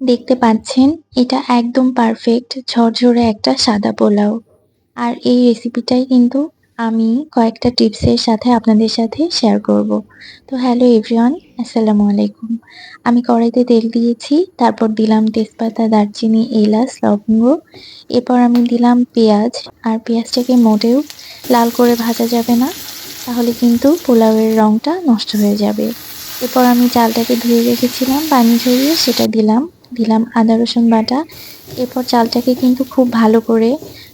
দেখতে পাচ্ছেন, এটা একদম পারফেক্ট ঝরঝরে একটা সাদা পোলাও। আর এই রেসিপিটাই কিন্তু আমি কয়েকটা টিপসের সাথে আপনাদের সাথে শেয়ার করব। তো হ্যালো এভরিওয়ান আসসালামু আলাইকুম। আমি কড়াইতে তেল দিয়েছি, তারপর দিলাম তেজপাতা, দারচিনি, এলাচ, লবঙ্গ। এরপর আমি দিলাম পেঁয়াজ, আর পেঁয়াজটাকে মোটেও লাল করে ভাজা যাবে না, তাহলে কিন্তু পোলাওয়ের রঙটা নষ্ট হয়ে যাবে। এরপর আমি চালটাকে ধুয়ে রেখেছিলাম, পানি ঝরিয়ে সেটা দিলাম দিলাম আদা, রসুন বাটা। এরপর চালটাকে কিন্তু খুব ভালো করে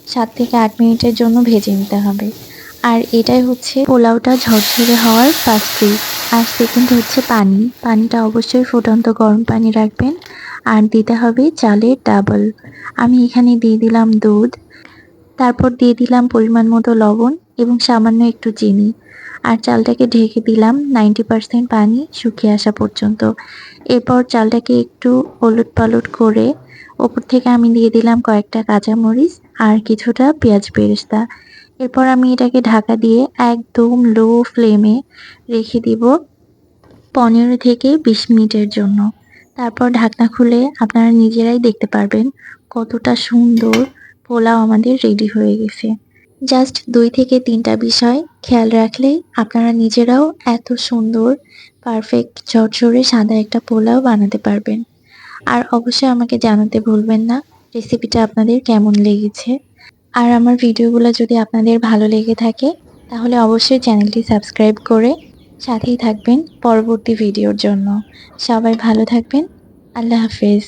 সাত থেকে আট মিনিটের জন্য ভেজে নিতে হবে। আর এটাই হচ্ছে পোলাওটা ঝরঝরে হওয়ার ফার্স্ট স্টেপ আর সেকেন্ড হচ্ছে পানি। পানিটা অবশ্যই ফুটন্ত গরম পানি রাখবেন। আর দিতে হবে চালের ডাবল। আমি এখানে দিয়ে দিলাম দুধ। তারপর দিয়ে দিলাম পরিমাণ মতো লবণ। এবং সামান্য একটু চিনি। আর চালটাকে ঢেকে দিলাম নাইনটি পারসেন্ট পানি শুকিয়ে আসা পর্যন্ত। এরপর চালটাকে একটু ওলট পালট করে ওপর থেকে আমি দিয়ে দিলাম কয়েকটা কাঁচামরিচ আর কিছুটা পেঁয়াজ বেরেস্তা। এরপর আমি এটাকে ঢাকা দিয়ে একদম লো ফ্লেমে রেখে দিব পনেরো থেকে বিশ মিনিটের জন্য। তারপর ঢাকনা খুলে আপনারা নিজেরাই দেখতে পারবেন কতটা সুন্দর পোলাও আমাদের রেডি হয়ে গেছে। জাস্ট দুই থেকে তিনটা বিষয় খেয়াল রাখলেই আপনারা নিজেরাও এত সুন্দর পারফেক্ট ঝরঝরে, সাদা একটা পোলাও বানাতে পারবেন। আর অবশ্যই আমাকে জানাতে ভুলবেন না রেসিপিটা আপনাদের কেমন লেগেছে। আর আমার ভিডিওগুলো যদি আপনাদের ভালো লেগে থাকে, তাহলে অবশ্যই চ্যানেলটি সাবস্ক্রাইব করে সাথেই থাকবেন পরবর্তী ভিডিওর জন্য। সবাই ভালো থাকবেন। আল্লাহ হাফেজ।